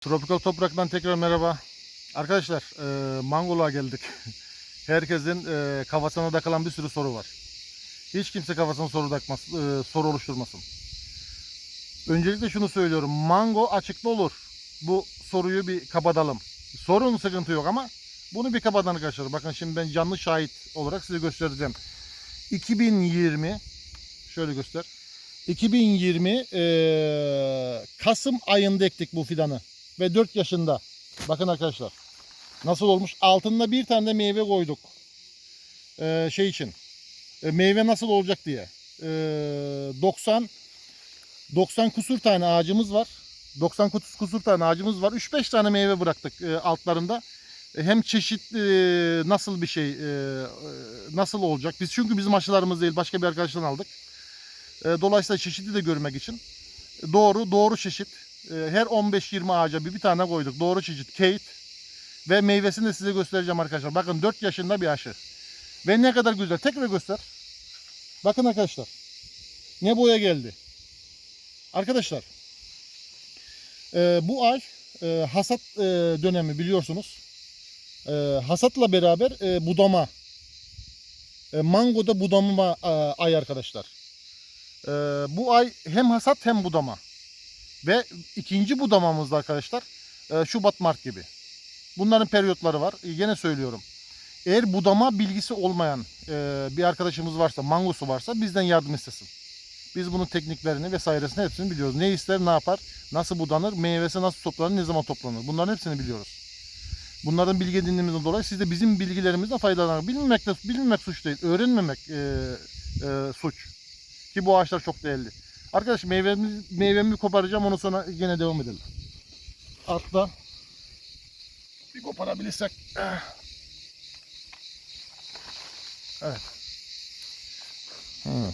Tropikal Toprak'tan tekrar merhaba. Arkadaşlar e, Mangol'a geldik. Herkesin e, kafasına takılan bir sürü soru var. Hiç kimse kafasına soru takmaz, e, soru oluşturmasın. Öncelikle şunu söylüyorum. Mango açıkta olur. Bu soruyu bir kapatalım. Sorun sıkıntı yok ama bunu bir kapatalım arkadaşlar. Bakın şimdi ben canlı şahit olarak size göstereceğim. 2020 şöyle göster. 2020 e, Kasım ayında ektik bu fidanı ve 4 yaşında. Bakın arkadaşlar. Nasıl olmuş? Altında bir tane de meyve koyduk. Ee, şey için. E, meyve nasıl olacak diye. Ee, 90 90 kusur tane ağacımız var. 90 kusur, kusur tane ağacımız var. 3-5 tane meyve bıraktık e, altlarında. E, hem çeşit e, nasıl bir şey e, e, nasıl olacak? Biz çünkü bizim aşılarımız değil başka bir arkadaştan aldık. E, dolayısıyla çeşidi de görmek için doğru doğru çeşit e, her 15-20 ağaca bir, bir tane koyduk. Doğru çeşit Kate ve meyvesini de size göstereceğim arkadaşlar. Bakın 4 yaşında bir aşı. Ve ne kadar güzel. Tekrar göster. Bakın arkadaşlar. Ne boya geldi. Arkadaşlar. e, bu ay e, hasat e, dönemi biliyorsunuz. E, hasatla beraber e, budama. E, mangoda budama e, ay arkadaşlar. E, bu ay hem hasat hem budama. Ve ikinci budamamızda arkadaşlar e, Şubat Mart gibi. Bunların periyotları var. E, Yine söylüyorum. Eğer budama bilgisi olmayan e, bir arkadaşımız varsa, mangosu varsa bizden yardım istesin. Biz bunun tekniklerini vesairesini hepsini biliyoruz. Ne ister, ne yapar, nasıl budanır, meyvesi nasıl toplanır, ne zaman toplanır. Bunların hepsini biliyoruz. Bunlardan bilgi edindiğimizden dolayı siz de bizim bilgilerimizden faydalanın. Bilmemek, de, bilmemek suç değil, öğrenmemek e, e, suç. Ki bu ağaçlar çok değerli. Arkadaş meyvemi, meyvemi koparacağım ondan sonra yine devam edelim. Atla. Bir koparabilirsek. Evet. Hı.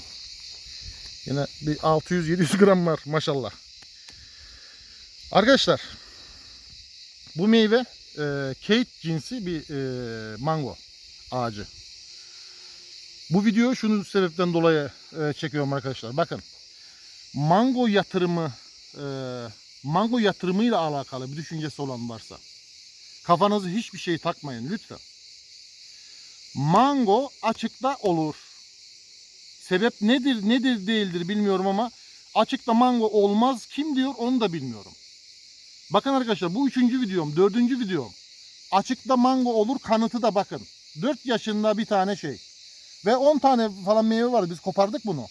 Yine bir 600-700 gram var maşallah. Arkadaşlar bu meyve e, Kate cinsi bir e, mango ağacı. Bu videoyu şunun sebepten dolayı e, çekiyorum arkadaşlar. Bakın mango yatırımı e, mango yatırımıyla alakalı bir düşüncesi olan varsa kafanızı hiçbir şey takmayın lütfen. Mango açıkta olur. Sebep nedir nedir değildir bilmiyorum ama açıkta mango olmaz kim diyor onu da bilmiyorum. Bakın arkadaşlar bu üçüncü videom, dördüncü videom. Açıkta mango olur kanıtı da bakın. 4 yaşında bir tane şey. Ve 10 tane falan meyve var biz kopardık bunu.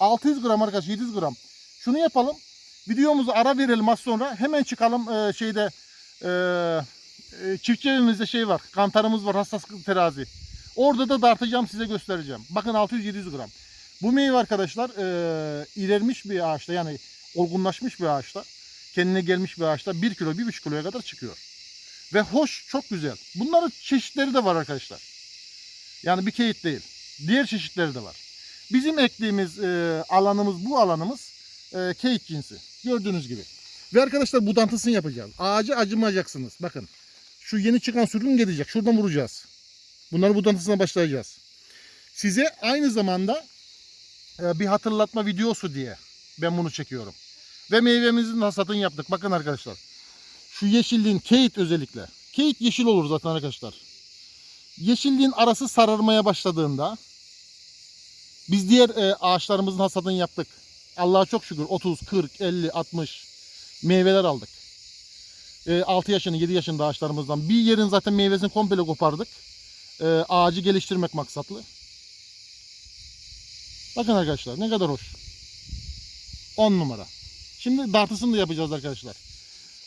600 gram arkadaş 700 gram. Şunu yapalım. Videomuzu ara verelim az sonra. Hemen çıkalım e, şeyde e, e, çiftçi evimizde şey var. Kantarımız var hassas terazi. Orada da dartacağım size göstereceğim. Bakın 600-700 gram. Bu meyve arkadaşlar e, ilermiş bir ağaçta yani olgunlaşmış bir ağaçta. Kendine gelmiş bir ağaçta 1 kilo 1,5 kiloya kadar çıkıyor. Ve hoş çok güzel. Bunların çeşitleri de var arkadaşlar. Yani bir keyit değil. Diğer çeşitleri de var. Bizim ektiğimiz e, alanımız bu alanımız e, keyit cinsi. Gördüğünüz gibi. Ve arkadaşlar budantısını yapacağız. Ağacı acımayacaksınız. Bakın. Şu yeni çıkan sürüm gelecek. Şuradan vuracağız. Bunları budantısına başlayacağız. Size aynı zamanda e, bir hatırlatma videosu diye ben bunu çekiyorum. Ve meyvemizin hasatını yaptık. Bakın arkadaşlar. Şu yeşilliğin keyit özellikle. Keyit yeşil olur zaten arkadaşlar. Yeşilliğin arası sararmaya başladığında biz diğer e, ağaçlarımızın hasadını yaptık. Allah'a çok şükür 30, 40, 50, 60 meyveler aldık. E, 6 yaşını 7 yaşında ağaçlarımızdan bir yerin zaten meyvesini komple kopardık. E, ağacı geliştirmek maksatlı. Bakın arkadaşlar ne kadar hoş. 10 numara. Şimdi dartısını da yapacağız arkadaşlar.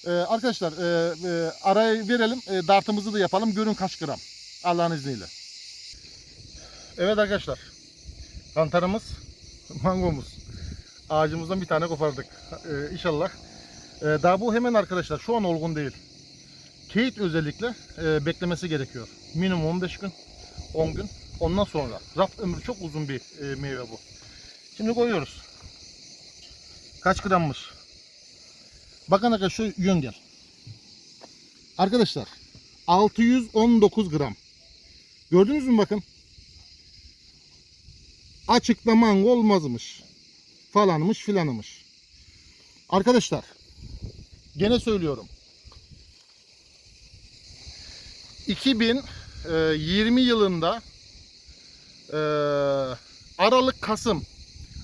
E, arkadaşlar e, e, arayı verelim. E, dartımızı da yapalım. Görün kaç gram. Allah'ın izniyle. Evet arkadaşlar. Kantarımız, mangomuz. Ağacımızdan bir tane kopardık. Ee, inşallah. Ee, daha bu hemen arkadaşlar şu an olgun değil. Kate özellikle e, beklemesi gerekiyor. Minimum 15 gün, 10 gün. Ondan sonra. Raf ömrü çok uzun bir e, meyve bu. Şimdi koyuyoruz. Kaç grammış? Bakın arkadaşlar şu yön gel. Arkadaşlar 619 gram. Gördünüz mü bakın? Açıkta mango olmazmış. Falanmış filanmış. Arkadaşlar Gene söylüyorum. 2020 yılında e, Aralık Kasım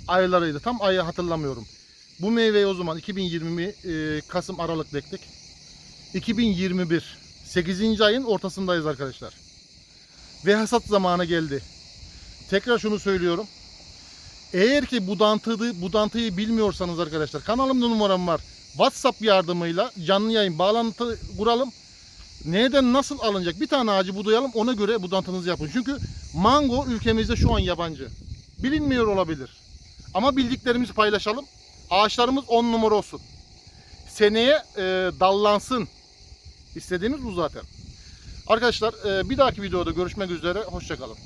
aylarıydı. Tam ayı hatırlamıyorum. Bu meyveyi o zaman 2020 e, Kasım Aralık ektik. 2021 8. ayın ortasındayız arkadaşlar. Ve hasat zamanı geldi. Tekrar şunu söylüyorum. Eğer ki budantıyı, budantıyı bilmiyorsanız arkadaşlar kanalımda numaram var. WhatsApp yardımıyla canlı yayın bağlantı kuralım. Nereden nasıl alınacak bir tane ağacı budayalım ona göre budantınızı yapın. Çünkü mango ülkemizde şu an yabancı. Bilinmiyor olabilir. Ama bildiklerimizi paylaşalım. Ağaçlarımız 10 numara olsun. Seneye e, dallansın. İstediğimiz bu zaten. Arkadaşlar e, bir dahaki videoda görüşmek üzere. Hoşçakalın.